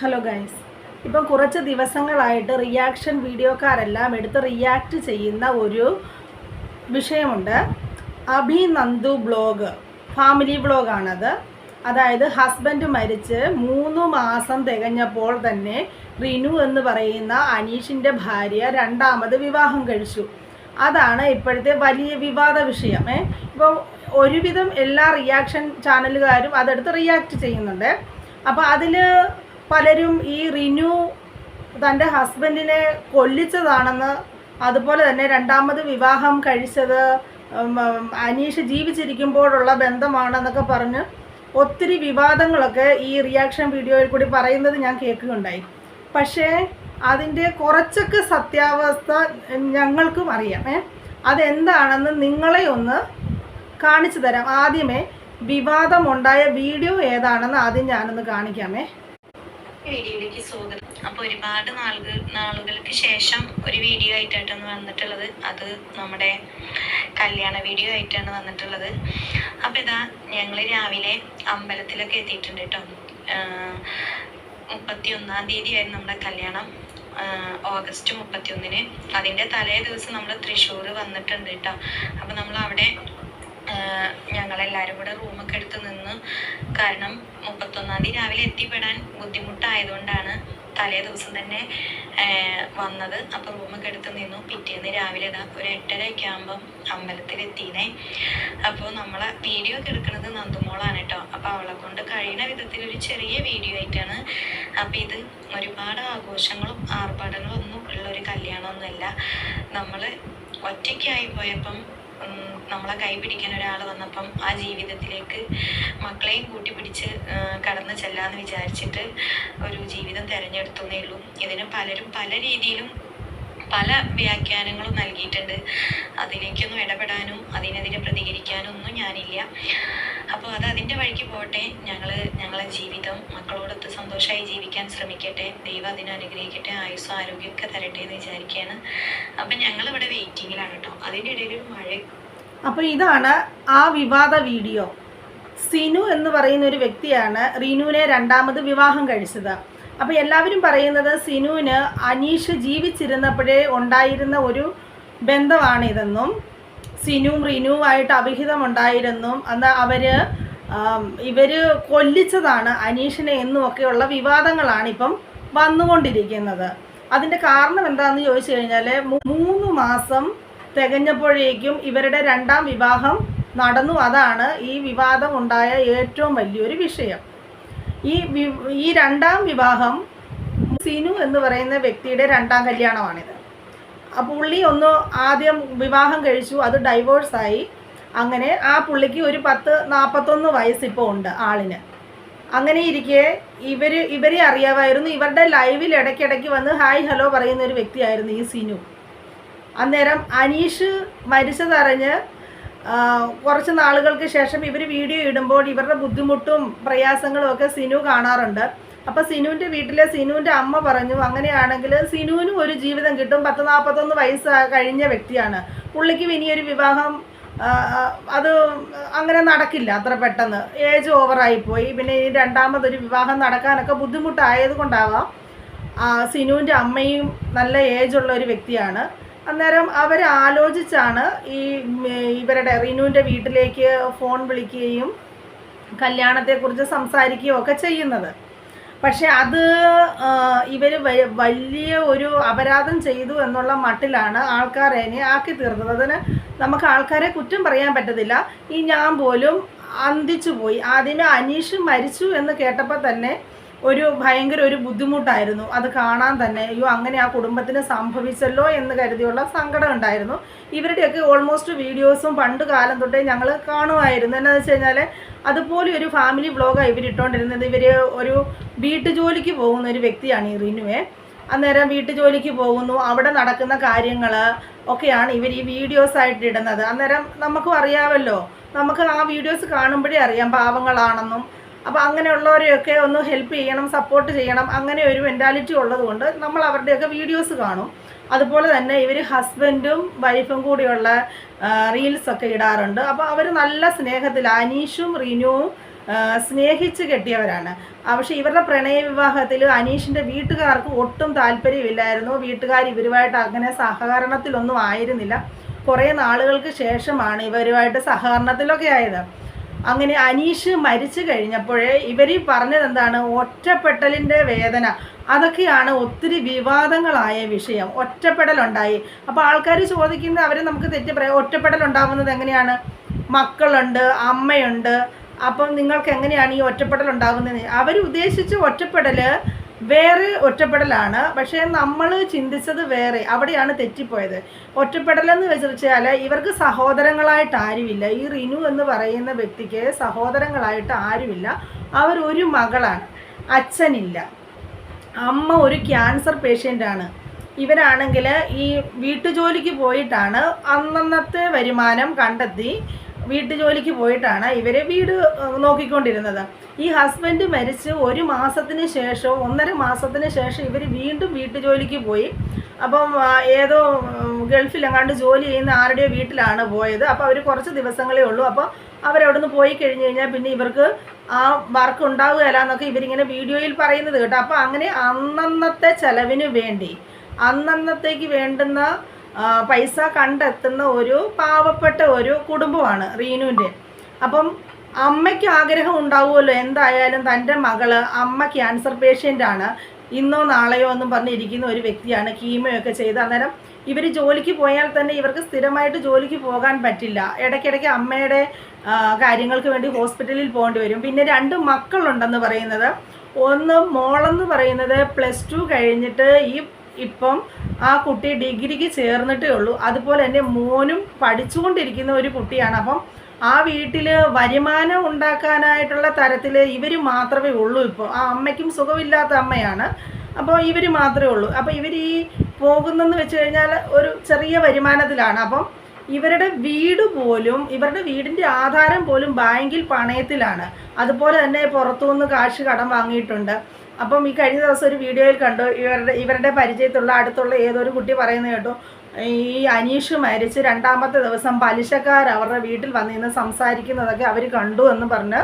Hello guys ഇപ്പം കുറച്ച് ദിവസങ്ങളായിട്ട് റിയാക്ഷൻ വീഡിയോക്കാരെല്ലാം എടുത്ത് റിയാക്ട് ചെയ്യുന്ന ഒരു വിഷയമുണ്ട്. അഭിനന്ദു ബ്ലോഗ് ഫാമിലി ബ്ലോഗാണത് അതായത് ഹസ്ബൻഡ് മരിച്ച് മൂന്ന് മാസം തികഞ്ഞപ്പോൾ തന്നെ റിനു എന്ന് പറയുന്ന അനീഷിന്റെ ഭാര്യ രണ്ടാമത് വിവാഹം കഴിച്ചു. അതാണ് ഇപ്പോഴത്തെ വലിയ വിവാദ വിഷയം. ഇപ്പോൾ ഒരുവിധം എല്ലാ റിയാക്ഷൻ ചാനലുകാരും അതെടുത്ത് റിയാക്ട് ചെയ്യുന്നുണ്ട്. അപ്പോൾ അതിൽ പലരും ഈ റിനു തന്റെ ഹസ്ബൻഡിനെ കൊല്ലിച്ചതാണെന്ന് അതുപോലെ തന്നെ രണ്ടാമത് വിവാഹം കഴിച്ചത് അനീഷ് ജീവിച്ചിരിക്കുമ്പോഴുള്ള ബന്ധമാണെന്നൊക്കെ പറഞ്ഞ് ഒത്തിരി വിവാദങ്ങളൊക്കെ ഈ റിയാക്ഷൻ വീഡിയോയിൽ കൂടി പറയുന്നത് ഞാൻ കേൾക്കുകയുണ്ടായി. പക്ഷേ അതിന്റെ കുറച്ചൊക്കെ സത്യാവസ്ഥ ഞങ്ങൾക്കും അറിയാം. ഏ? അതെന്താണെന്ന് നിങ്ങളെ ഒന്ന് കാണിച്ചു തരാം. ആദ്യമേ വിവാദമുണ്ടായ വീഡിയോ ഏതാണെന്ന് ആദ്യം ഞാനൊന്ന് കാണിക്കാമേ വീഡിയോയിലേക്ക് സ്വാഗതം. അപ്പൊ ഒരുപാട് നാളുകൾ നാളുകൾക്ക് ശേഷം ഒരു വീഡിയോ ആയിട്ടാണ് വന്നിട്ടുള്ളത്. അത് നമ്മുടെ കല്യാണ വീഡിയോ ആയിട്ടാണ് വന്നിട്ടുള്ളത്. അപ്പൊ ഇതാ ഞങ്ങൾ രാവിലെ അമ്പലത്തിലൊക്കെ എത്തിയിട്ടുണ്ട് കേട്ടോ. മുപ്പത്തി ഒന്നാം തീയതി ആയിരുന്നു നമ്മുടെ കല്യാണം. ഓഗസ്റ്റ് മുപ്പത്തി ഒന്നിന് അതിന്റെ തലേ ദിവസം നമ്മൾ തൃശ്ശൂർ വന്നിട്ടുണ്ട് കേട്ടോ. അപ്പൊ നമ്മൾ അവിടെ ഞങ്ങളെല്ലാവരും കൂടെ റൂമൊക്കെ എടുത്ത് നിന്ന് കാരണം മുപ്പത്തൊന്നാം തീയതി രാവിലെ എത്തിപ്പെടാൻ ബുദ്ധിമുട്ടായതുകൊണ്ടാണ് തലേ ദിവസം തന്നെ വന്നത്. അപ്പോൾ റൂമൊക്കെ എടുത്ത് നിന്നു. പിറ്റേന്ന് രാവിലെ ഇതാ ഒരു എട്ടരയൊക്കെ ആകുമ്പം എത്തിനെ അപ്പോൾ നമ്മളെ വീഡിയോ ഒക്കെ എടുക്കുന്നത് നന്ദുമോളാണ് കേട്ടോ. അപ്പോൾ അവളെ കൊണ്ട് കഴിയുന്ന വിധത്തിൽ ഒരു ചെറിയ വീഡിയോ ആയിട്ടാണ്. അപ്പോൾ ഇത് ഒരുപാട് ആഘോഷങ്ങളും ആർഭാടങ്ങളും ഒന്നും ഉള്ള ഒരു കല്യാണമൊന്നുമല്ല. നമ്മൾ ഒറ്റയ്ക്കായി പോയപ്പം നമ്മളെ കൈപിടിക്കാൻ ഒരാൾ വന്നപ്പം ആ ജീവിതത്തിലേക്ക് മക്കളെയും കൂട്ടി പിടിച്ച് കടന്നു ചെല്ലാന്ന് വിചാരിച്ചിട്ട് ഒരു ജീവിതം തിരഞ്ഞെടുത്തുന്നേ ഉള്ളൂ. ഇതിന് പലരും പല രീതിയിലും പല വ്യാഖ്യാനങ്ങളും നൽകിയിട്ടുണ്ട്. അതിലേക്കൊന്നും ഇടപെടാനും അതിനെതിരെ പ്രതികരിക്കാനും ഒന്നും ഞാനില്ല. അപ്പോൾ അത് അതിന്റെ വഴിക്ക് പോകട്ടെ. ഞങ്ങൾ ഞങ്ങളെ ജീവിതം മക്കളോടൊത്ത് സന്തോഷമായി ജീവിക്കാൻ ശ്രമിക്കട്ടെ. ദൈവം അതിനെ അനുഗ്രഹിക്കട്ടെ. ആയുസ്സും ആരോഗ്യമൊക്കെ തരട്ടെ എന്ന് വിചാരിക്കുകയാണ്. അപ്പം ഞങ്ങളിവിടെ വെയിറ്റിങ്ങിലാണ് കേട്ടോ. അതിന്റെ ഇടയിൽ ഒരു മഴ അപ്പോൾ ഇതാണ് ആ വിവാദ വീഡിയോ. സിനു എന്ന് പറയുന്ന ഒരു വ്യക്തിയാണ് റീനുവിനെ രണ്ടാമത് വിവാഹം കഴിച്ചത്. അപ്പോൾ എല്ലാവരും പറയുന്നത് സിനുവിന് അനീഷ് ജീവിച്ചിരുന്നപ്പോഴേ ഉണ്ടായിരുന്ന ഒരു ബന്ധമാണിതെന്നും സിനുവും ആയിട്ട് അവിഹിതമുണ്ടായിരുന്നു. അന്ന് അവർ ഇവർ കൊല്ലിച്ചതാണ് അനീഷിനെ എന്നുമൊക്കെയുള്ള വിവാദങ്ങളാണ് ഇപ്പം വന്നുകൊണ്ടിരിക്കുന്നത്. അതിന്റെ കാരണം എന്താണെന്ന് ചോദിച്ചു കഴിഞ്ഞാൽ മൂന്ന് മാസം തികഞ്ഞപ്പോഴേക്കും ഇവരുടെ രണ്ടാം വിവാഹം നടന്നു. അതാണ് ഈ വിവാദം ഉണ്ടായ ഏറ്റവും വലിയൊരു വിഷയം. ഈ ഈ രണ്ടാം വിവാഹം സിനു എന്ന് പറയുന്ന വ്യക്തിയുടെ രണ്ടാം കല്യാണമാണിത്. പുള്ളി ഒന്ന് ആദ്യം വിവാഹം കഴിച്ചു അത് ഡൈവോഴ്സായി അങ്ങനെ ആ പുള്ളിക്ക് ഒരു പത്ത് നാൽപ്പത്തൊന്ന് വയസ്സിപ്പോൾ ഉണ്ട് ആളിന്. അങ്ങനെ ഇരിക്കെ ഇവർ ഇവരെ അറിയാമായിരുന്നു. ഇവരുടെ ലൈവിൽ ഇടയ്ക്കിടയ്ക്ക് വന്ന് ഹായ് ഹലോ പറയുന്ന ഒരു വ്യക്തിയായിരുന്നു ഈ സിനു. അന്നേരം അനീഷ് മരിച്ചതറിഞ്ഞ് കുറച്ച് നാളുകൾക്ക് ശേഷം ഇവർ വീഡിയോ ഇടുമ്പോൾ ഇവരുടെ ബുദ്ധിമുട്ടും പ്രയാസങ്ങളും ഒക്കെ സിനു കാണാറുണ്ട്. അപ്പോൾ സിനുവിന്റെ വീട്ടിലെ സിനുവിന്റെ അമ്മ പറഞ്ഞു അങ്ങനെയാണെങ്കിൽ സിനുവിനും ഒരു ജീവിതം കിട്ടും. പത്ത് നാൽപ്പത്തൊന്ന് വയസ്സ് കഴിഞ്ഞ വ്യക്തിയാണ്. പുള്ളിക്കും ഇനിയൊരു വിവാഹം അത് അങ്ങനെ നടക്കില്ല അത്ര പെട്ടെന്ന്. ഏജ് ഓവറായി പോയി. പിന്നെ ഈ രണ്ടാമതൊരു വിവാഹം നടക്കാനൊക്കെ ബുദ്ധിമുട്ടായത് കൊണ്ടാവാം സിനുവിന്റെ അമ്മയും നല്ല ഏജുള്ള ഒരു വ്യക്തിയാണ്. അന്നേരം അവർ ആലോചിച്ചാണ് ഈ ഇവരുടെ റിനുവിന്റെ വീട്ടിലേക്ക് ഫോൺ വിളിക്കുകയും കല്യാണത്തെക്കുറിച്ച് സംസാരിക്കുകയും ഒക്കെ ചെയ്യുന്നത്. പക്ഷെ അത് ഇവർ വലിയ ഒരു അപരാധം ചെയ്തു എന്നുള്ള മട്ടിലാണ് ആൾക്കാരെ ആക്കി തീർന്നത്. അതിന് നമുക്ക് ആൾക്കാരെ കുറ്റം പറയാൻ പറ്റത്തില്ല. ഈ ഞാൻ പോലും അന്തിച്ചു പോയി. ആദ്യമേ അനീഷ് മരിച്ചു എന്ന് കേട്ടപ്പോൾ തന്നെ ഒരു ഭയങ്കര ഒരു ബുദ്ധിമുട്ടായിരുന്നു. അത് കാണാൻ തന്നെ അയ്യോ അങ്ങനെ ആ കുടുംബത്തിന് സംഭവിച്ചല്ലോ എന്ന് കരുതിയുള്ള സങ്കടം ഉണ്ടായിരുന്നു. ഇവരുടെയൊക്കെ ഓൾമോസ്റ്റ് വീഡിയോസും പണ്ട് കാലം തൊട്ടേ ഞങ്ങൾ കാണുമായിരുന്നു. എന്നാന്ന് വെച്ച് കഴിഞ്ഞാൽ അതുപോലെ ഒരു ഫാമിലി വ്ളോഗാണ് ഇവർ ഇട്ടുകൊണ്ടിരുന്നത് ഇവർ ഒരു വീട്ടു ജോലിക്ക് പോകുന്ന ഒരു വ്യക്തിയാണ് ഈ റിനുവേ. അന്നേരം വീട്ടു ജോലിക്ക് പോകുന്നു. അവിടെ നടക്കുന്ന കാര്യങ്ങൾ ഒക്കെയാണ് ഇവർ ഈ വീഡിയോസ് ആയിട്ട് ഇടുന്നത്. അന്നേരം നമുക്കും അറിയാമല്ലോ നമുക്ക് ആ വീഡിയോസ് കാണുമ്പോഴേ അറിയാം പാവങ്ങളാണെന്നും അപ്പോൾ അങ്ങനെയുള്ളവരെയൊക്കെ ഒന്ന് ഹെൽപ്പ് ചെയ്യണം സപ്പോർട്ട് ചെയ്യണം. അങ്ങനെ ഒരു മെന്റാലിറ്റി ഉള്ളതുകൊണ്ട് നമ്മൾ അവരുടെയൊക്കെ വീഡിയോസ് കാണും. അതുപോലെ തന്നെ ഇവർ ഹസ്ബൻഡും വൈഫും കൂടിയുള്ള റീൽസൊക്കെ ഇടാറുണ്ട്. അപ്പോൾ അവർ നല്ല സ്നേഹത്തിൽ അനീഷും റിനുവും സ്നേഹിച്ച് കെട്ടിയവരാണ്. പക്ഷെ ഇവരുടെ പ്രണയ വിവാഹത്തിൽ അനീഷിന്റെ വീട്ടുകാർക്ക് ഒട്ടും താല്പര്യമില്ലായിരുന്നു. വീട്ടുകാർ ഇവരുമായിട്ട് അങ്ങനെ സഹകരണത്തിലൊന്നും ആയിരുന്നില്ല. കുറേ നാളുകൾക്ക് ശേഷമാണ് ഇവരുമായിട്ട് സഹകരണത്തിലൊക്കെ ആയത്. അങ്ങനെ അനീഷ് മരിച്ചു കഴിഞ്ഞപ്പോഴേ ഇവർ പറഞ്ഞത് എന്താണ്? ഒറ്റപ്പെട്ടലിന്റെ വേദന. അതൊക്കെയാണ് ഒത്തിരി വിവാദങ്ങളായ വിഷയം. ഒറ്റപ്പെടലുണ്ടായി. അപ്പോൾ ആൾക്കാർ ചോദിക്കുന്നത് അവരെ നമുക്ക് തെറ്റ് പറയാം. ഒറ്റപ്പെടൽ ഉണ്ടാവുന്നത് എങ്ങനെയാണ്? മക്കളുണ്ട് അമ്മയുണ്ട്. അപ്പം നിങ്ങൾക്ക് എങ്ങനെയാണ് ഈ ഒറ്റപ്പെടൽ ഉണ്ടാകുന്നത് അവർ ഉദ്ദേശിച്ച ഒറ്റപ്പെടൽ വേറെ ഒറ്റപ്പെടലാണ്. പക്ഷേ നമ്മൾ ചിന്തിച്ചത് വേറെ. അവിടെയാണ് തെറ്റിപ്പോയത്. ഒറ്റപ്പെടലെന്ന് വെച്ചാൽ ഇവർക്ക് സഹോദരങ്ങളായിട്ട് ആരുമില്ല. ഈ റിനു എന്ന് പറയുന്ന വ്യക്തിക്ക് സഹോദരങ്ങളായിട്ട് ആരുമില്ല. അവർ ഒരു മകളാണ്. അച്ഛനില്ല. അമ്മ ഒരു ക്യാൻസർ പേഷ്യന്റാണ്. ഇവരാണെങ്കിൽ ഈ വീട്ടുജോലിക്ക് പോയിട്ടാണ് അന്നന്നത്തെ വരുമാനം കണ്ടെത്തി വീട്ടുജോലിക്ക് പോയിട്ടാണ് ഇവരെ വീട് നോക്കിക്കൊണ്ടിരുന്നത്. ഈ ഹസ്ബൻഡ് മരിച്ച് ഒരു മാസത്തിന് ശേഷം ഒന്നര മാസത്തിന് ശേഷം ഇവർ വീണ്ടും വീട്ടു ജോലിക്ക് പോയി. അപ്പം ഏതോ ഗൾഫിലെങ്ങാണ്ട് ജോലി ചെയ്യുന്ന ആരുടെയോ വീട്ടിലാണ് പോയത്. അപ്പോൾ അവർ കുറച്ച് ദിവസങ്ങളേ ഉള്ളൂ. അപ്പോൾ അവരവിടെ നിന്ന് പോയി കഴിഞ്ഞ് കഴിഞ്ഞാൽ പിന്നെ ഇവർക്ക് ആ വർക്ക് ഉണ്ടാവുകയില്ല എന്നൊക്കെ ഇവരിങ്ങനെ വീഡിയോയിൽ പറയുന്നത് കേട്ടോ. അപ്പോൾ അങ്ങനെ അന്നന്നത്തെ ചെലവിന് വേണ്ടി അന്നന്നത്തേക്ക് വേണ്ടുന്ന പൈസ കണ്ടെത്തുന്ന ഒരു പാവപ്പെട്ട ഒരു കുടുംബമാണ് റീനുവിന്റെ. അപ്പം അമ്മയ്ക്ക് ആഗ്രഹം ഉണ്ടാവുമല്ലോ എന്തായാലും തന്റെ മകൾ അമ്മ ക്യാൻസർ പേഷ്യന്റാണ്. ഇന്നോ നാളെയോ എന്നും പറഞ്ഞിരിക്കുന്ന ഒരു വ്യക്തിയാണ് കീമയൊക്കെ ചെയ്ത്. അന്നേരം ഇവർ ജോലിക്ക് പോയാൽ തന്നെ ഇവർക്ക് സ്ഥിരമായിട്ട് ജോലിക്ക് പോകാൻ പറ്റില്ല. ഇടയ്ക്കിടയ്ക്ക് അമ്മയുടെ കാര്യങ്ങൾക്ക് വേണ്ടി ഹോസ്പിറ്റലിൽ പോകേണ്ടി വരും. പിന്നെ രണ്ട് മക്കളുണ്ടെന്ന് പറയുന്നത്. ഒന്ന് മോളെന്ന് പറയുന്നത് പ്ലസ് ടു കഴിഞ്ഞിട്ട് ഈ ഇപ്പം ആ കുട്ടി ഡിഗ്രിക്ക് ചേർന്നിട്ടേ ഉള്ളൂ. അതുപോലെ തന്നെ മോനും പഠിച്ചുകൊണ്ടിരിക്കുന്ന ഒരു കുട്ടിയാണ്. അപ്പം ആ വീട്ടിൽ വരുമാനം ഉണ്ടാക്കാനായിട്ടുള്ള തരത്തിൽ ഇവർ മാത്രമേ ഉള്ളൂ ഇപ്പോൾ. ആ അമ്മയ്ക്കും സുഖമില്ലാത്ത അമ്മയാണ്. അപ്പോൾ ഇവർ മാത്രമേ ഉള്ളൂ. അപ്പോൾ ഇവർ ഈ പോകുന്നെന്ന് വെച്ച് കഴിഞ്ഞാൽ ഒരു ചെറിയ വരുമാനത്തിലാണ്. അപ്പം ഇവരുടെ വീട് പോലും ഇവരുടെ വീടിന്റെ ആധാരം പോലും ബാങ്കിൽ പണയത്തിലാണ്. അതുപോലെ തന്നെ പുറത്തുനിന്ന് കാശ് കടം വാങ്ങിയിട്ടുണ്ട്. അപ്പം ഈ കഴിഞ്ഞ ദിവസം ഒരു വീഡിയോയിൽ കണ്ടു ഇവരുടെ ഇവരുടെ പരിചയത്തുള്ള അടുത്തുള്ള ഏതൊരു കുട്ടി പറയുന്നത് കേട്ടു ഈ അനീഷ് മരിച്ച് രണ്ടാമത്തെ ദിവസം പലിശക്കാർ അവരുടെ വീട്ടിൽ വന്നിരുന്ന് സംസാരിക്കുന്നതൊക്കെ അവർ കണ്ടു എന്ന് പറഞ്ഞ്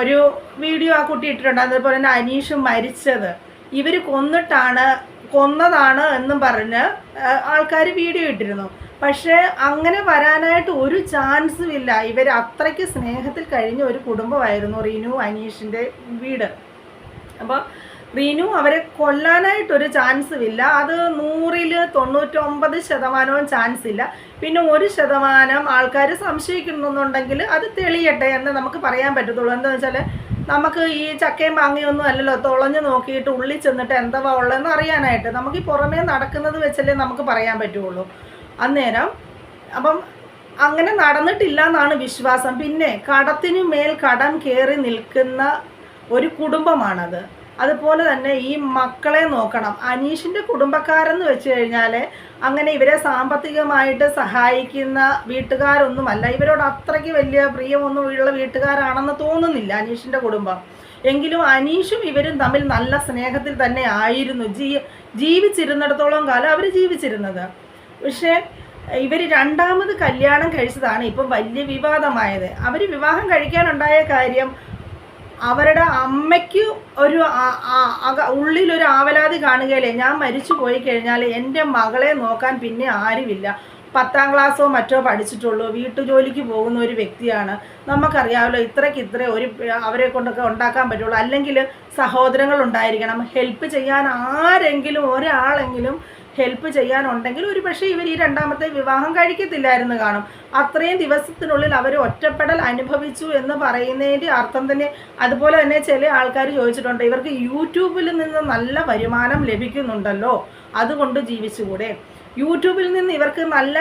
ഒരു വീഡിയോ ആ കുട്ടി ഇട്ടിട്ടുണ്ട്. അതുപോലെ തന്നെ അനീഷ് മരിച്ചത്. ഇവർ കൊന്നിട്ടാണ് കൊന്നതാണ് എന്നും പറഞ്ഞ് ആൾക്കാർ വീഡിയോ ഇട്ടിരുന്നു. പക്ഷേ അങ്ങനെ വരാനായിട്ട് ഒരു ചാൻസും ഇല്ല. ഇവർ അത്രയ്ക്ക് സ്നേഹത്തിൽ കഴിഞ്ഞ ഒരു കുടുംബമായിരുന്നു റീനു അനീഷിന്റെ വീട്. അപ്പോൾ റീനു അവരെ കൊല്ലാനായിട്ടൊരു ചാൻസും ഇല്ല. അത് നൂറിൽ തൊണ്ണൂറ്റൊമ്പത് ശതമാനവും ചാൻസ് ഇല്ല. പിന്നെ ഒരു ശതമാനം ആൾക്കാർ സംശയിക്കുന്നുണ്ടെങ്കിൽ അത് തെളിയട്ടെ എന്ന് നമുക്ക് പറയാൻ പറ്റത്തുള്ളൂ. എന്താണെന്ന് വെച്ചാൽ നമുക്ക് ഈ ചക്കയും മാങ്ങയൊന്നും അല്ലല്ലോ. തുളഞ്ഞു നോക്കിയിട്ട് ഉള്ളിൽ ചെന്നിട്ട് എന്തുവാ ഉള്ളതെന്ന് അറിയാനായിട്ട് നമുക്ക് ഈ പുറമേ നടക്കുന്നത് വെച്ചല്ലേ നമുക്ക് പറയാൻ പറ്റുള്ളൂ. അന്നേരം അപ്പം അങ്ങനെ നടന്നിട്ടില്ല എന്നാണ് വിശ്വാസം. പിന്നെ കടത്തിനു മേൽ കടം കയറി നിൽക്കുന്ന ഒരു കുടുംബമാണത്. അതുപോലെ തന്നെ ഈ മക്കളെ നോക്കണം. അനീഷിന്റെ കുടുംബക്കാരെന്ന് വെച്ച് കഴിഞ്ഞാൽ അങ്ങനെ ഇവരെ സാമ്പത്തികമായിട്ട് സഹായിക്കുന്ന വീട്ടുകാരൊന്നുമല്ല. ഇവരോട് അത്രയ്ക്ക് വലിയ പ്രിയമൊന്നും ഉള്ള വീട്ടുകാരാണെന്ന് തോന്നുന്നില്ല അനീഷിന്റെ കുടുംബം. എങ്കിലും അനീഷും ഇവരും തമ്മിൽ നല്ല സ്നേഹത്തിൽ തന്നെ ആയിരുന്നു. ജീ ജീവിച്ചിരുന്നിടത്തോളം കാലം അവർ ജീവിച്ചിരുന്നത്. പക്ഷേ ഇവർ രണ്ടാമത് കല്യാണം കഴിച്ചതാണ് ഇപ്പം വലിയ വിവാദമായത്. അവർ വിവാഹം കഴിക്കാനുണ്ടായ കാര്യം അവരുടെ അമ്മയ്ക്ക് ഒരു ഉള്ളിലൊരു ആവലാതി കാണുകയല്ലേ? ഞാൻ മരിച്ചു പോയി കഴിഞ്ഞാൽ എന്റെ മകളെ നോക്കാൻ പിന്നെ ആരുമില്ല. പത്താം ക്ലാസ്സോ മറ്റോ പഠിച്ചിട്ടുള്ളൂ. വീട്ടുജോലിക്ക് പോകുന്ന ഒരു വ്യക്തിയാണ്. നമുക്കറിയാമല്ലോ ഇത്രയ്ക്ക് ഇത്ര ഒരു അവരെ കൊണ്ടൊക്കെ ഉണ്ടാക്കാൻ പറ്റുള്ളൂ. അല്ലെങ്കിൽ സഹോദരങ്ങൾ ഉണ്ടായിരിക്കണം. ഹെൽപ്പ് ചെയ്യാൻ ആരെങ്കിലും ഒരാളെങ്കിലും ഹെൽപ്പ് ചെയ്യാനുണ്ടെങ്കിൽ ഒരു പക്ഷേ ഇവർ ഈ രണ്ടാമത്തെ വിവാഹം കഴിക്കത്തില്ലായിരുന്നു കാണും. അത്രയും ദിവസത്തിനുള്ളിൽ അവർ ഒറ്റപ്പെടൽ അനുഭവിച്ചു എന്ന് പറയുന്നതിന്റെ അർത്ഥം തന്നെ അതുപോലെ തന്നെ ചില ആൾക്കാർ ചോദിച്ചിട്ടുണ്ട്. ഇവർക്ക് യൂട്യൂബിൽ നിന്ന് നല്ല വരുമാനം ലഭിക്കുന്നുണ്ടല്ലോ. അതുകൊണ്ട് ജീവിച്ചുകൂടെ? യൂട്യൂബിൽ നിന്ന് ഇവർക്ക് നല്ല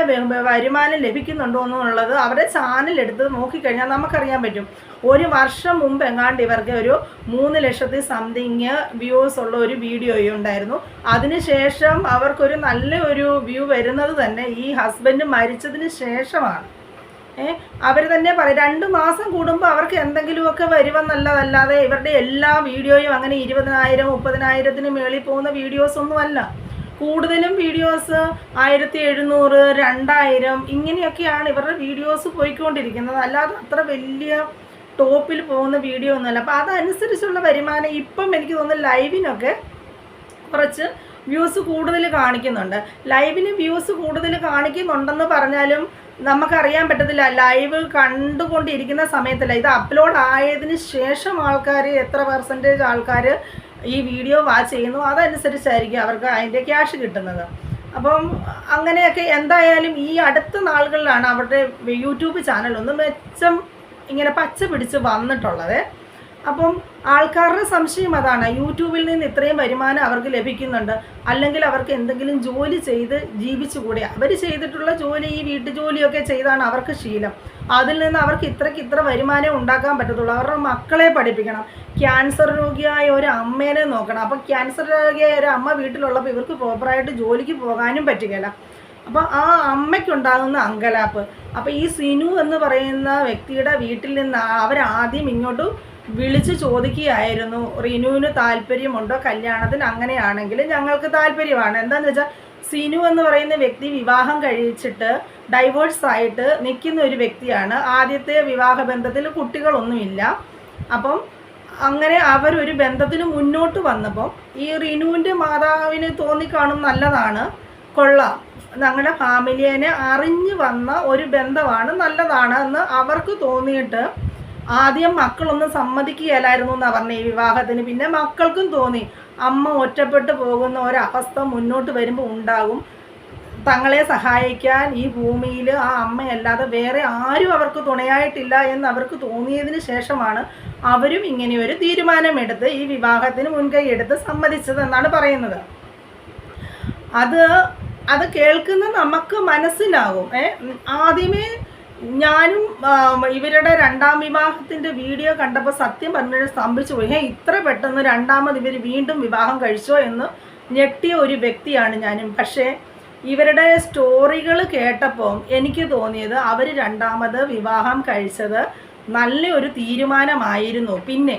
വരുമാനം ലഭിക്കുന്നുണ്ടോ എന്നുള്ളത് അവരുടെ ചാനൽ എടുത്ത് നോക്കിക്കഴിഞ്ഞാൽ നമുക്കറിയാൻ പറ്റും. ഒരു വർഷം മുമ്പ് എങ്ങാണ്ട് ഇവർക്ക് ഒരു മൂന്ന് ലക്ഷത്തി സംതിങ് വ്യൂസ് ഉള്ള ഒരു വീഡിയോ ഉണ്ടായിരുന്നു. അതിനുശേഷം അവർക്കൊരു നല്ല ഒരു വ്യൂ വരുന്നത് തന്നെ ഈ ഹസ്ബൻഡ് മരിച്ചതിന് ശേഷമാണ്. അവർ തന്നെ പറയും രണ്ട് മാസം കൂടുമ്പോൾ അവർക്ക് എന്തെങ്കിലുമൊക്കെ വരുമെന്നല്ലതല്ലാതെ ഇവരുടെ എല്ലാ വീഡിയോയും അങ്ങനെ ഇരുപതിനായിരം മുപ്പതിനായിരത്തിന് മേളിൽ പോകുന്ന വീഡിയോസ് ഒന്നുമല്ല. കൂടുതലും വീഡിയോസ് ആയിരത്തി എഴുന്നൂറ് രണ്ടായിരം ഇങ്ങനെയൊക്കെയാണ് ഇവരുടെ വീഡിയോസ് പോയിക്കൊണ്ടിരിക്കുന്നത്. അല്ലാതെ അത്ര വലിയ ടോപ്പിൽ പോകുന്ന വീഡിയോ ഒന്നുമല്ല. അപ്പോൾ അതനുസരിച്ചുള്ള വരുമാനം ഇപ്പം എനിക്ക് തോന്നുന്നു ലൈവിനൊക്കെ കുറച്ച് വ്യൂസ് കൂടുതൽ കാണിക്കുന്നുണ്ട്. ലൈവിന് വ്യൂസ് കൂടുതൽ കാണിക്കുന്നുണ്ടെന്ന് പറഞ്ഞാലും നമുക്കറിയാൻ പറ്റത്തില്ല. ലൈവ് കണ്ടുകൊണ്ടിരിക്കുന്ന സമയത്തല്ല. ഇത് അപ്ലോഡ് ആയതിന് ശേഷം ആൾക്കാർ എത്ര പെർസെന്റേജ് ആൾക്കാർ ഈ വീഡിയോ വാച്ച് ചെയ്യുന്നു. അതനുസരിച്ചായിരിക്കും അവർക്ക് അതിന്റെ ക്യാഷ് കിട്ടുന്നത്. അപ്പം അങ്ങനെയൊക്കെ എന്തായാലും ഈ അടുത്ത നാളുകളിലാണ് അവരുടെ യൂട്യൂബ് ചാനൽ ഒന്ന് മെച്ചം ഇങ്ങനെ പച്ച പിടിച്ച് വന്നിട്ടുള്ളത്. അപ്പം ആൾക്കാരുടെ സംശയം അതാണ്. യൂട്യൂബിൽ നിന്ന് ഇത്രയും വരുമാനം അവർക്ക് ലഭിക്കുന്നുണ്ട്. അല്ലെങ്കിൽ അവർക്ക് എന്തെങ്കിലും ജോലി ചെയ്ത് ജീവിച്ചുകൂടെ. അവർ ചെയ്തിട്ടുള്ള ജോലി ഈ വീട്ടു ജോലിയൊക്കെ ചെയ്താണ് അവർക്ക് ശീലം. അതിൽ നിന്ന് അവർക്ക് ഇത്രയ്ക്ക് ഇത്ര വരുമാനം ഉണ്ടാക്കാൻ പറ്റത്തുള്ളൂ. അവരുടെ മക്കളെ പഠിപ്പിക്കണം. ക്യാൻസർ രോഗിയായ ഒരു അമ്മേനെ നോക്കണം. അപ്പം ക്യാൻസർ രോഗിയായ ഒരു അമ്മ വീട്ടിലുള്ളപ്പോൾ ഇവർക്ക് പ്രോപ്പറായിട്ട് ജോലിക്ക് പോകാനും പറ്റുകയില്ല. അപ്പോൾ ആ അമ്മയ്ക്കുണ്ടാകുന്ന അങ്കലാപ്പ്. അപ്പോൾ ഈ സിനു എന്ന് പറയുന്ന വ്യക്തിയുടെ വീട്ടിൽ നിന്ന് അവരാദ്യം ഇങ്ങോട്ട് വിളിച്ച് ചോദിക്കുകയായിരുന്നു റിനുവിന് താല്പര്യമുണ്ടോ? കല്യാണത്തിന് അങ്ങനെയാണെങ്കിൽ ഞങ്ങൾക്ക് താല്പര്യമാണ്. എന്താണെന്ന് വെച്ചാൽ സിനു എന്ന് പറയുന്ന വ്യക്തി വിവാഹം കഴിച്ചിട്ട് ഡൈവേഴ്സ് ആയിട്ട് നിൽക്കുന്ന ഒരു വ്യക്തിയാണ്. ആദ്യത്തെ വിവാഹ ബന്ധത്തിൽ കുട്ടികളൊന്നുമില്ല. അപ്പം അങ്ങനെ അവരൊരു ബന്ധത്തിന് മുന്നോട്ട് വന്നപ്പം ഈ റിനുവിന്റെ മാതാവിന് തോന്നിക്കാണും നല്ലതാണ്. കൊള്ളാം. ഞങ്ങളുടെ ഫാമിലിയെ അറിഞ്ഞു വന്ന ഒരു ബന്ധമാണ് നല്ലതാണ് എന്ന് അവർക്ക് തോന്നിയിട്ട് ആദ്യം മക്കളൊന്നും സമ്മതിക്കുകയില്ലായിരുന്നു എന്നാണ് പറഞ്ഞ ഈ വിവാഹത്തിന്. പിന്നെ മക്കൾക്കും തോന്നി അമ്മ ഒറ്റപ്പെട്ടു പോകുന്ന ഒരവസ്ഥ മുന്നോട്ട് വരുമ്പോൾ ഉണ്ടാകും തങ്ങളെ സഹായിക്കാൻ ഈ ഭൂമിയിൽ ആ അമ്മയല്ലാതെ വേറെ ആരും അവർക്ക് തുണയായിട്ടില്ല എന്ന് അവർക്ക് തോന്നിയതിന് ശേഷമാണ് അവരും ഇങ്ങനെയൊരു തീരുമാനമെടുത്ത് ഈ വിവാഹത്തിന് മുൻകൈ എടുത്ത് സമ്മതിച്ചതെന്നാണ് പറയുന്നത്. അത് അത് കേൾക്കുന്ന നമുക്ക് മനസ്സിലാകും ഏ? ആദ്യമേ ഞാനും ഇവരുടെ രണ്ടാം വിവാഹത്തിന്റെ വീഡിയോ കണ്ടപ്പോൾ സത്യം പറഞ്ഞൊരു സ്തംഭിച്ചു പോയി. ഏ ഇത്ര പെട്ടെന്ന് രണ്ടാമത് ഇവർ വീണ്ടും വിവാഹം കഴിച്ചോ എന്ന് ഞെട്ടിയ ഒരു വ്യക്തിയാണ് ഞാനും. പക്ഷേ ഇവരുടെ സ്റ്റോറികൾ കേട്ടപ്പോൾ എനിക്ക് തോന്നിയത് അവർ രണ്ടാമത് വിവാഹം കഴിച്ചത് നല്ലൊരു തീരുമാനമായിരുന്നു. പിന്നെ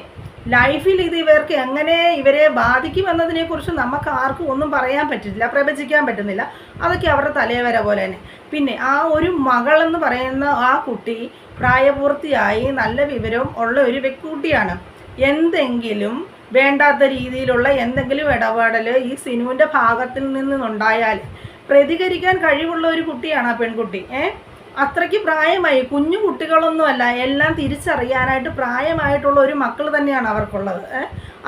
ലൈഫിൽ ഇത് ഇവർക്ക് എങ്ങനെ ഇവരെ ബാധിക്കുമെന്നതിനെ കുറിച്ച് നമുക്ക് ആർക്കും ഒന്നും പറയാൻ പറ്റില്ല പ്രവചിക്കാൻ പറ്റുന്നില്ല. അതൊക്കെ അവരുടെ തലയവര പോലെ തന്നെ. പിന്നെ ആ ഒരു മകൾ എന്ന് പറയുന്ന ആ കുട്ടി പ്രായപൂർത്തിയായി നല്ല വിവരവും ഉള്ള ഒരു വ്യക്തിയാണ്. എന്തെങ്കിലും വേണ്ടാത്ത രീതിയിലുള്ള എന്തെങ്കിലും ഇടപാടൽ ഈ സിനുവിന്റെ ഭാഗത്തിൽ നിന്നുണ്ടായാൽ പ്രതികരിക്കാൻ കഴിവുള്ള ഒരു കുട്ടിയാണ് ആ പെൺകുട്ടി. ഏ? അത്രയ്ക്ക് പ്രായമായി. കുഞ്ഞു കുട്ടികളൊന്നുമല്ല. എല്ലാം തിരിച്ചറിയാനായിട്ട് പ്രായമായിട്ടുള്ള ഒരു മക്കൾ തന്നെയാണ് അവർക്കുള്ളത്?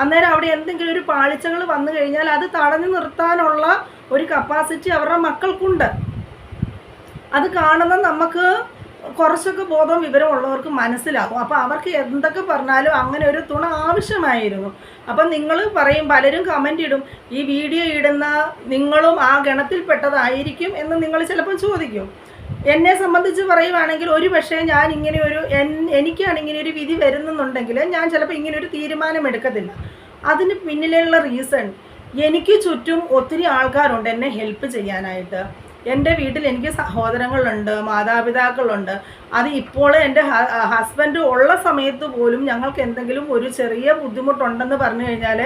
അന്നേരം അവിടെ എന്തെങ്കിലും ഒരു പാളിച്ചകൾ വന്നു കഴിഞ്ഞാൽ അത് തടഞ്ഞു നിർത്താനുള്ള ഒരു കപ്പാസിറ്റി അവരുടെ മക്കൾക്കുണ്ട്. അത് കാണുന്ന നമുക്ക് കുറച്ചൊക്കെ ബോധം വിവരമുള്ളവർക്ക് മനസ്സിലാകും. അപ്പോൾ അവർക്ക് എന്തൊക്കെ പറഞ്ഞാലും അങ്ങനെ ഒരു തുണ ആവശ്യമായിരുന്നു. അപ്പം നിങ്ങൾ പറയും പലരും കമന്റ് ഇടും ഈ വീഡിയോ ഇടുന്ന നിങ്ങളും ആ ഗണത്തിൽപ്പെട്ടതായിരിക്കും എന്ന് നിങ്ങൾ ചിലപ്പോൾ ചോദിക്കും. എന്നെ സംബന്ധിച്ച് പറയുവാണെങ്കിൽ ഒരു പക്ഷേ ഞാൻ ഇങ്ങനെ ഒരു എനിക്കാണ് ഇങ്ങനെ ഒരു വിധി വരുന്നുണ്ടെങ്കിൽ ഞാൻ ചിലപ്പോൾ ഇങ്ങനെ ഒരു തീരുമാനം എടുക്കത്തില്ല. അതിന് പിന്നിലുള്ള റീസൺ എനിക്ക് ചുറ്റും ഒത്തിരി ആൾക്കാരുണ്ട് എന്നെ ഹെൽപ്പ് ചെയ്യാനായിട്ട്. എന്റെ വീട്ടിൽ എനിക്ക് സഹോദരങ്ങളുണ്ട് മാതാപിതാക്കളുണ്ട്. അത് ഇപ്പോൾ എന്റെ ഹസ്ബൻഡ് ഉള്ള സമയത്ത് പോലും ഞങ്ങൾക്ക് എന്തെങ്കിലും ഒരു ചെറിയ ബുദ്ധിമുട്ടുണ്ടെന്ന് പറഞ്ഞു കഴിഞ്ഞാൽ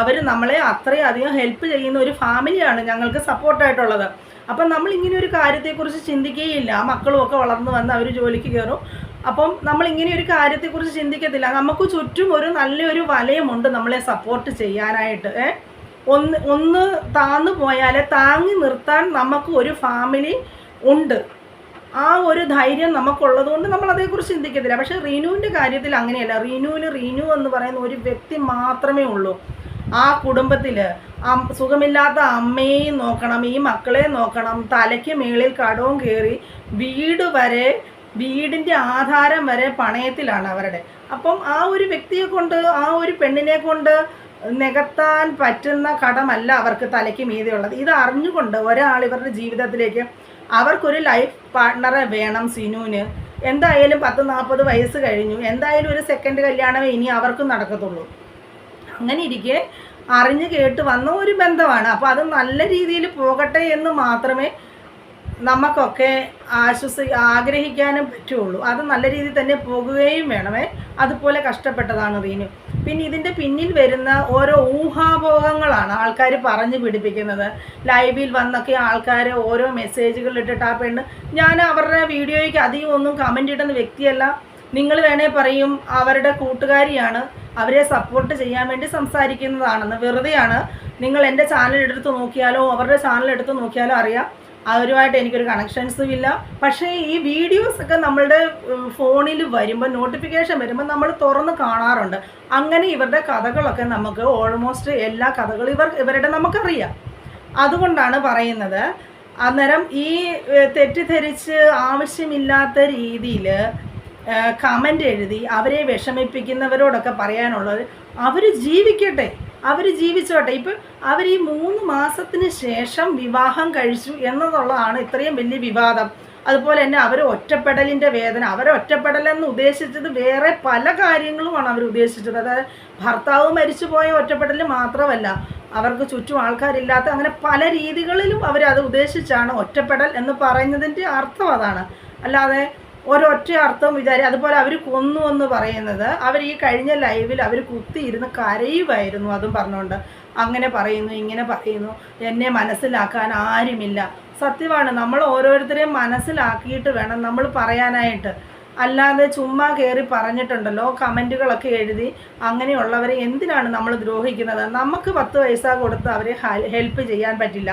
അവർ നമ്മളെ അത്രയധികം ഹെൽപ്പ് ചെയ്യുന്ന ഒരു ഫാമിലിയാണ് ഞങ്ങൾക്ക് സപ്പോർട്ടായിട്ടുള്ളത് അപ്പം നമ്മൾ ഇങ്ങനെ ഒരു കാര്യത്തെക്കുറിച്ച് ചിന്തിക്കുകയില്ല. ആ മക്കളും ഒക്കെ വളർന്നു വന്ന് അവർ ജോലിക്ക് കയറും അപ്പം നമ്മൾ ഇങ്ങനെ ഒരു കാര്യത്തെക്കുറിച്ച് ചിന്തിക്കത്തില്ല. നമുക്ക് ചുറ്റും ഒരു നല്ലൊരു വലയമുണ്ട് നമ്മളെ സപ്പോർട്ട് ചെയ്യാനായിട്ട്. ഏ? ഒന്ന് ഒന്ന് താന്നു പോയാൽ താങ്ങി നിർത്താൻ നമുക്ക് ഒരു ഫാമിലി ഉണ്ട്. ആ ഒരു ധൈര്യം നമുക്കുള്ളത് കൊണ്ട് നമ്മൾ അതേക്കുറിച്ച് ചിന്തിക്കത്തില്ല. പക്ഷേ റീനുവിന്റെ കാര്യത്തിൽ അങ്ങനെയല്ല. റീനുവിന് റീനു എന്ന് പറയുന്ന ഒരു വ്യക്തി മാത്രമേ ഉള്ളൂ. ആ കുടുംബത്തിൽ സുഖമില്ലാത്ത അമ്മയെയും നോക്കണം ഈ മക്കളെ നോക്കണം തലയ്ക്ക് മേളിൽ കടവും കയറി വീട് വരെ വീടിന്റെ ആധാരം വരെ പണയത്തിലാണ് അവരുടെ. അപ്പം ആ ഒരു വ്യക്തിയെ കൊണ്ട് ആ ഒരു പെണ്ണിനെ കൊണ്ട് നികത്താൻ പറ്റുന്ന കടമല്ല അവർക്ക് തലയ്ക്ക് മീതെയുള്ളത്. ഇത് അറിഞ്ഞുകൊണ്ട് ഒരാൾ ഇവരുടെ ജീവിതത്തിലേക്ക് അവർക്കൊരു ലൈഫ് പാർട്ട്ണറെ വേണം സിനുവിന്. എന്തായാലും പത്ത് നാൽപ്പത് വയസ്സ് കഴിഞ്ഞു. എന്തായാലും ഒരു സെക്കൻഡ് കല്യാണമേ ഇനി അവർക്കും നടക്കത്തുള്ളൂ. അങ്ങനെ ഇരിക്കെ അറിഞ്ഞു കേട്ട് വന്ന ഒരു ബന്ധമാണ്. അപ്പോൾ അത് നല്ല രീതിയിൽ പോകട്ടെ എന്ന് മാത്രമേ നമുക്കൊക്കെ ആശ്വസി ആഗ്രഹിക്കാനും പറ്റുള്ളൂ. അത് നല്ല രീതിയിൽ തന്നെ പോകുകയും വേണമേ. അതുപോലെ കഷ്ടപ്പെട്ടതാണ് റീനു. പിന്നെ ഇതിന്റെ പിന്നിൽ വരുന്ന ഓരോ ഊഹാഭോഗങ്ങളാണ് ആൾക്കാർ പറഞ്ഞു പിടിപ്പിക്കുന്നത്. ലൈവിൽ വന്നൊക്കെ ആൾക്കാർ ഓരോ മെസ്സേജുകൾ ഇട്ടിട്ട് ആ പെണ്ണ് ഞാൻ അവരുടെ വീഡിയോയ്ക്ക് അധികം ഒന്നും കമന്റ് ഇടുന്ന വ്യക്തിയല്ല. നിങ്ങൾ വേണേൽ പറയും അവരുടെ കൂട്ടുകാരിയാണ്. അവരെ സപ്പോർട്ട് ചെയ്യാൻ വേണ്ടി സംസാരിക്കുന്നതാണെന്ന്. വെറുതെയാണ് നിങ്ങൾ എന്റെ ചാനൽ എടുത്ത് നോക്കിയാലോ അവരുടെ ചാനൽ എടുത്ത് നോക്കിയാലോ അറിയാം. അവരുമായിട്ട് എനിക്കൊരു കണക്ഷൻസും ഇല്ല. പക്ഷേ ഈ വീഡിയോസ് ഒക്കെ നമ്മളുടെ ഫോണിൽ വരുമ്പോൾ നോട്ടിഫിക്കേഷൻ വരുമ്പോൾ നമ്മൾ തുറന്ന് കാണാറുണ്ട്. അങ്ങനെ ഇവരുടെ കഥകളൊക്കെ നമുക്ക് ഓൾമോസ്റ്റ് എല്ലാ കഥകളും ഇവർ ഇവരുടെ നമുക്കറിയാം. അതുകൊണ്ടാണ് പറയുന്നത് അന്നേരം ഈ തെറ്റിദ്ധരിച്ച് ആവശ്യമില്ലാത്ത രീതിയിൽ കമന്റ് എഴുതി അവരെ വിഷമിപ്പിക്കുന്നവരോടൊക്കെ പറയാനുള്ളത് അവർ ജീവിക്കട്ടെ അവർ ജീവിച്ചോട്ടെ. ഇപ്പം അവർ ഈ മൂന്ന് മാസത്തിന് ശേഷം വിവാഹം കഴിച്ചു എന്നതുള്ളതാണ് ഇത്രയും വലിയ വിവാദം. അതുപോലെ തന്നെ അവർ ഒറ്റപ്പെടലിന്റെ വേദന അവർ ഒറ്റപ്പെടലെന്ന് ഉദ്ദേശിച്ചത് വേറെ പല കാര്യങ്ങളുമാണ് അവർ ഉദ്ദേശിച്ചത്. അതായത് ഭർത്താവ് മരിച്ചു പോയ ഒറ്റപ്പെടൽ മാത്രമല്ല അവർക്ക് ചുറ്റും ആൾക്കാരില്ലാത്ത അങ്ങനെ പല രീതികളിലും അവർ അത് ഉദ്ദേശിച്ചാണ് ഒറ്റപ്പെടൽ എന്ന് പറയുന്നതിന്റെ അർത്ഥം അതാണ്. അല്ലാതെ ഒരൊറ്റ അർത്ഥം വിചാരി അതുപോലെ അവർ കൊന്നു എന്ന് പറയുന്നത് അവർ ഈ കഴിഞ്ഞ ലൈവിൽ അവർ കുത്തിയിരുന്ന് കരയുമായിരുന്നു അതും പറഞ്ഞുകൊണ്ട് അങ്ങനെ പറയുന്നു ഇങ്ങനെ പറയുന്നു. എന്നെ മനസ്സിലാക്കാൻ ആരുമില്ല. സത്യമാണ് നമ്മൾ ഓരോരുത്തരെയും മനസ്സിലാക്കിയിട്ട് വേണം നമ്മൾ പറയാനായിട്ട്. അല്ലാതെ ചുമ്മാ കയറി പറഞ്ഞിട്ടുണ്ടല്ലോ കമന്റുകളൊക്കെ എഴുതി അങ്ങനെയുള്ളവരെ എന്തിനാണ് നമ്മൾ ദ്രോഹിക്കുന്നത്? നമുക്ക് പത്ത് പൈസ കൊടുത്ത് അവരെ ഹെൽപ്പ് ചെയ്യാൻ പറ്റില്ല.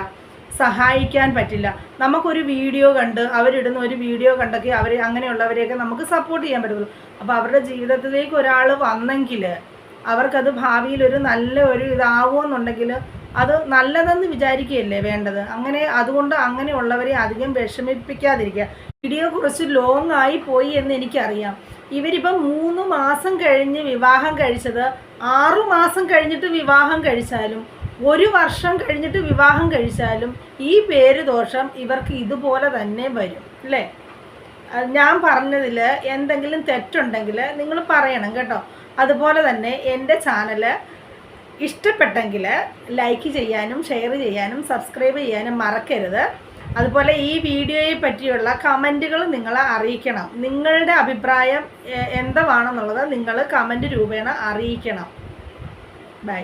സഹായിക്കാൻ പറ്റില്ല. നമുക്കൊരു വീഡിയോ കണ്ട് അവരിടുന്ന ഒരു വീഡിയോ കണ്ടൊക്കെ അവർ അങ്ങനെയുള്ളവരെയൊക്കെ നമുക്ക് സപ്പോർട്ട് ചെയ്യാൻ പറ്റുള്ളൂ അപ്പോൾ അവരുടെ ജീവിതത്തിലേക്ക് ഒരാൾ വന്നെങ്കിൽ അവർക്കത് ഭാവിയിൽ ഒരു നല്ല ഒരു ഇതാവുമെന്നുണ്ടെങ്കിൽ അത് നല്ലതെന്ന് വിചാരിക്കുകയല്ലേ വേണ്ടത്? അങ്ങനെ അതുകൊണ്ട് അങ്ങനെയുള്ളവരെ അധികം വിഷമിപ്പിക്കാതിരിക്കുക. വീഡിയോ കുറച്ച് ലോങ് ആയി പോയി എന്ന് എനിക്കറിയാം. ഇവരിപ്പം മൂന്ന് മാസം കഴിഞ്ഞ് വിവാഹം കഴിച്ചത്. ആറു മാസം കഴിഞ്ഞിട്ട് വിവാഹം കഴിച്ചാലും ഒരു വർഷം കഴിഞ്ഞിട്ട് വിവാഹം കഴിച്ചാലും ഈ പേര് ദോഷം ഇവർക്ക് ഇതുപോലെ തന്നെ വരും അല്ലേ? ഞാൻ പറഞ്ഞതിൽ എന്തെങ്കിലും തെറ്റുണ്ടെങ്കിൽ നിങ്ങൾ പറയണം കേട്ടോ. അതുപോലെ തന്നെ എന്റെ ചാനൽ ഇഷ്ടപ്പെട്ടെങ്കിൽ ലൈക്ക് ചെയ്യാനും ഷെയർ ചെയ്യാനും സബ്സ്ക്രൈബ് ചെയ്യാനും മറക്കരുത്. അതുപോലെ ഈ വീഡിയോയെ പറ്റിയുള്ള കമന്റുകൾ നിങ്ങളെ അറിയിക്കണം. നിങ്ങളുടെ അഭിപ്രായം എന്തുവാണെന്നുള്ളത് നിങ്ങൾ കമന്റ് രൂപേണ അറിയിക്കണം. ബൈ.